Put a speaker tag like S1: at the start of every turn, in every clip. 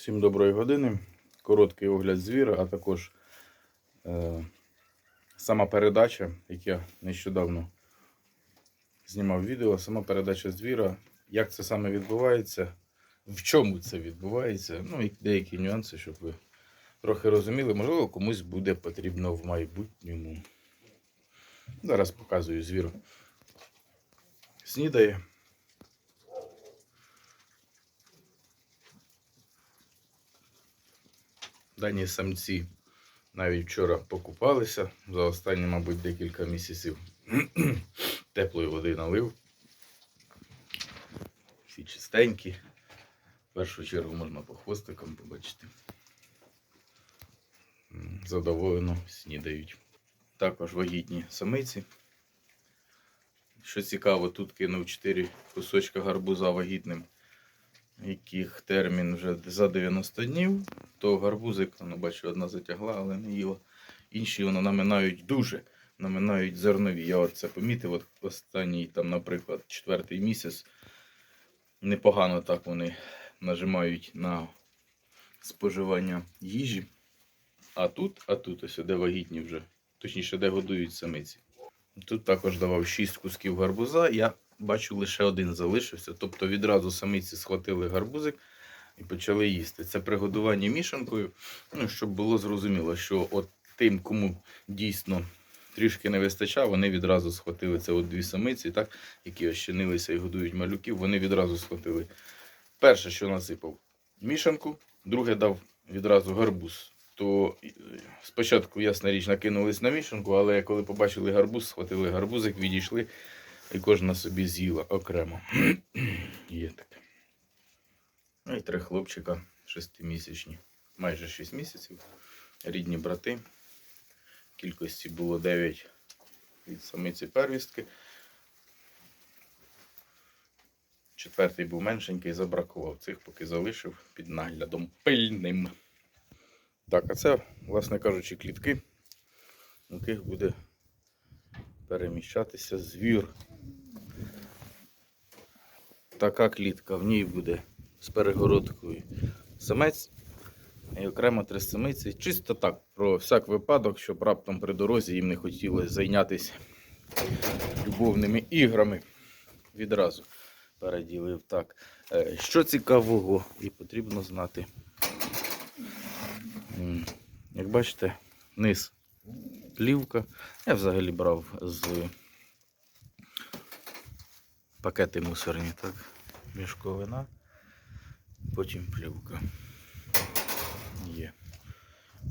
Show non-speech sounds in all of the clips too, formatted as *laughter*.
S1: Всім доброї години. Короткий огляд звіра, а також е, сама передача, як я нещодавно знімав відео, сама передача звіра, як це саме відбувається, в чому це відбувається, ну і деякі нюанси, щоб ви трохи розуміли, можливо, комусь буде потрібно в майбутньому. Зараз показую звір. Снідає. Дані самці навіть вчора покупалися за останні, мабуть, декілька місяців. *clears throat* Теплої води налив. Всі чистенькі. В першу чергу можна по хвостикам побачити. Задоволено снідають. Також вагітні самиці. Що цікаво, тут кинув 4 кусочка гарбуза вагітним, яких термін вже за 90 днів то гарбузик, ну, бачу, одна затягла, але не їла. Інші воно наминають дуже, наминають зернові. Я це помітив, от останній, там, наприклад, четвертий місяць. Непогано так вони нажимають на споживання їжі. А тут, а тут ось де вагітні вже, точніше, де годують самиці. Тут також давав 6 кусків гарбуза. Я бачу, лише один залишився. Тобто відразу самиці схватили гарбузик і почали їсти. Це пригодування мішанкою, ну, щоб було зрозуміло, що от тим, кому дійсно трішки не вистачає, вони відразу схватили це от дві самиці, так, які ощенилися і годують малюків, вони відразу схватили. Перше, що насипав мішанку, друге дав відразу гарбуз. То е, спочатку, ясна річ, накинулись на мішанку, але коли побачили гарбуз, схватили гарбузик, відійшли, і кожна собі з'їла окремо. *clears throat* Є таке. Ну і три хлопчика шестимісячні, майже 6 місяців. Рідні брати. Кількості було 9 від самиці первістки. Четвертий був меншенький, забракував цих, поки залишив під наглядом пильним. Так, а це, власне кажучи, клітки, у яких буде переміщатися звір. Така клітка, в ній буде з перегородкою самець і окремо три самиці. Чисто так, про всяк випадок, щоб раптом при дорозі їм не хотілося зайнятися любовними іграми. Відразу переділив так. Е, Що цікавого і потрібно знати. Як бачите, низ плівка. Я взагалі брав з пакети мусорні, так, мішковина, потім плівка. Є.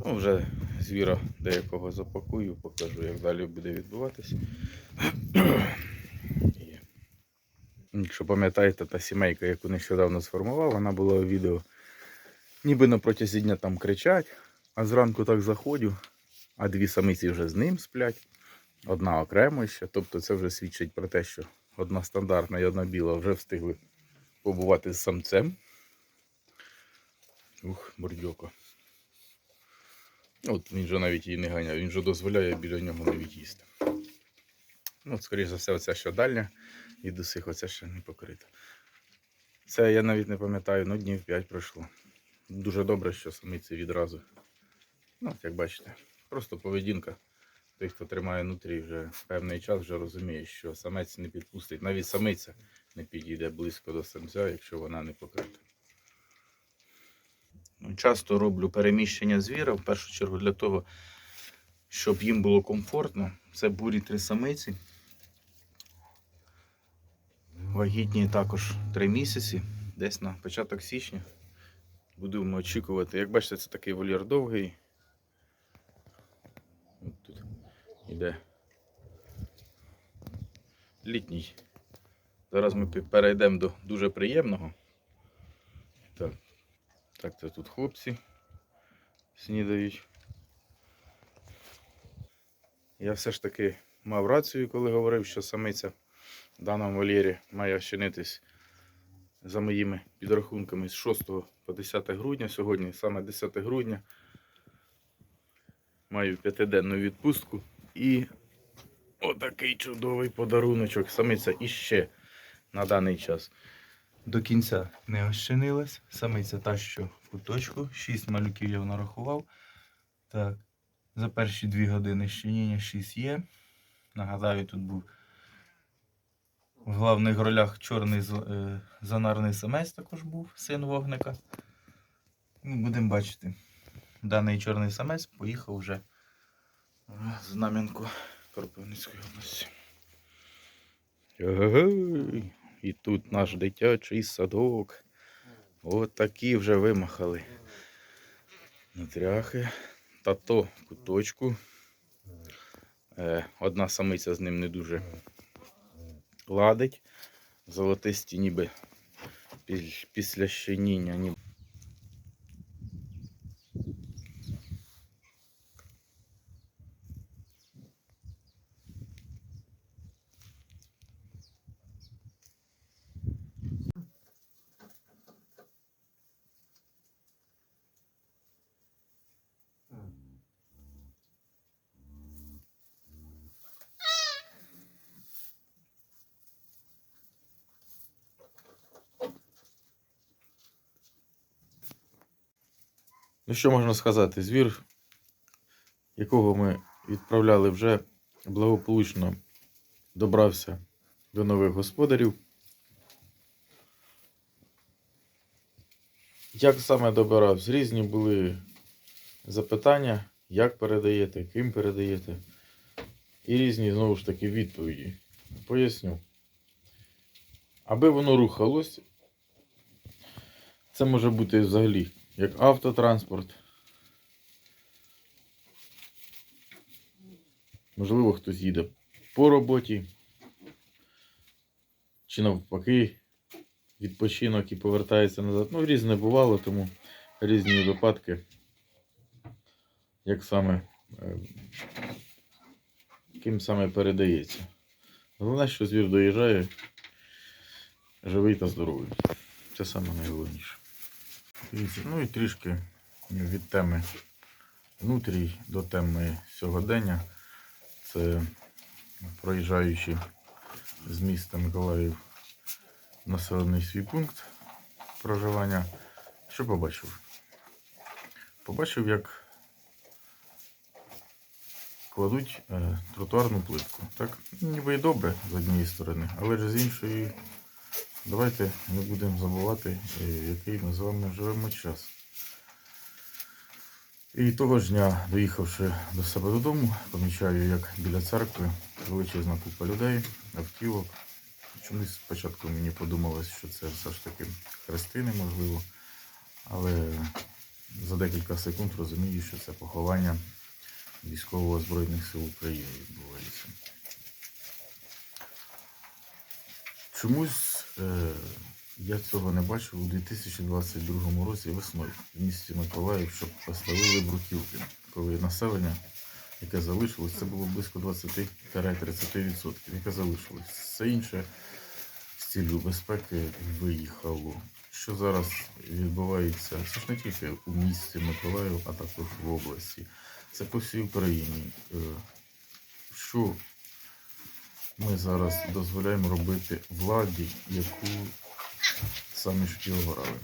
S1: Ну, вже звіра деякого запакую, покажу, як далі буде відбуватись. *clears throat* Є. Якщо пам'ятаєте, та сімейка, яку нещодавно сформував, вона була у відео. Ніби на протязі дня там кричать, а зранку так заходжу, а дві самиці вже з ним сплять, одна окремо ще. Тобто це вже свідчить про те, що одна стандартна і одна біла вже встигли побувати з самцем. Ух, бордьока. От він же навіть її не ганяє, він же дозволяє біля нього навіть їсти. Ну, от, скоріш за все, оця що дальня і до сих оця ще не покрита. Це я навіть не пам'ятаю, ну днів 5 пройшло. Дуже добре, що самиці відразу. Ну, як бачите, просто поведінка. Той, хто тримає внутрі вже певний час, вже розуміє, що самець не підпустить. Навіть самиця не підійде близько до самця, якщо вона не покрита. Ну, Часто роблю переміщення звіра, в першу чергу для того, щоб їм було комфортно. Це бурі три самиці. Вагітні також 3 місяці, десь на початок січня. Будемо очікувати. Як бачите, це такий вольєр довгий. От тут іде літній. Зараз ми перейдемо до дуже приємного. Так, так це тут хлопці снідають. Я все ж таки мав рацію, коли говорив, що самиця в даному вольєрі має ощенитись за моїми підрахунками з 6 по 10 грудня. Сьогодні саме 10 грудня. Маю п'ятиденну відпустку і отакий чудовий подаруночок. Самиця іще на даний час до кінця не ощинилась. Самиця та, що в куточку. Шість малюків я нарахував. Так. За перші дві години щеніння 6 є. Нагадаю, тут був в головних ролях чорний е, занарний самець також був, син вогника. Ну, Будемо бачити. Даний чорний самець поїхав вже знам'янку Кропивницької області. І тут наш дитячий садок. От такі вже вимахали. Нутряхи. Тато в куточку. Е, одна самиця з ним не дуже ладить. Золотисті ніби після щеніння. Ніби. Ну, що можна сказати? Звір, якого ми відправляли вже благополучно добрався до нових господарів. Як саме добирався? Різні були запитання, як передаєте, ким передаєте. І різні, знову ж таки, відповіді. Поясню. Аби воно рухалось, це може бути взагалі як автотранспорт. Можливо, хтось їде по роботі, чи навпаки відпочинок і повертається назад. Ну, різне бувало, тому різні випадки, як саме, е, ким саме передається. Головне, що звір доїжджає живий та здоровий. Це саме найголовніше. Ну і трішки від теми внутрій до теми сьогодення. Це проїжджаючи з міста Миколаїв населений свій пункт проживання. Що побачив? Побачив, як кладуть е, тротуарну плитку. Так, ніби і добре з однієї сторони, але ж з іншої Давайте не будемо забувати, е, який ми з вами живемо час. І того ж дня, доїхавши до себе додому, помічаю, як біля церкви величезна купа людей, автівок. Чомусь спочатку мені подумалось, що це все ж таки хрестини, можливо. Але за декілька секунд розумію, що це поховання військового Збройних сил України відбувається. Чомусь я цього не бачив у 2022 році весною в місті Миколаїв, щоб поставили бруківки, коли населення, яке залишилось, це було близько 20-30%, яке залишилось. Все інше з цілею безпеки виїхало. Що зараз відбувається, це ж не тільки у місті Миколаїв, а також в області. Це по всій Україні. Е, Що ми зараз дозволяємо робити владі, яку самі ж і обирали.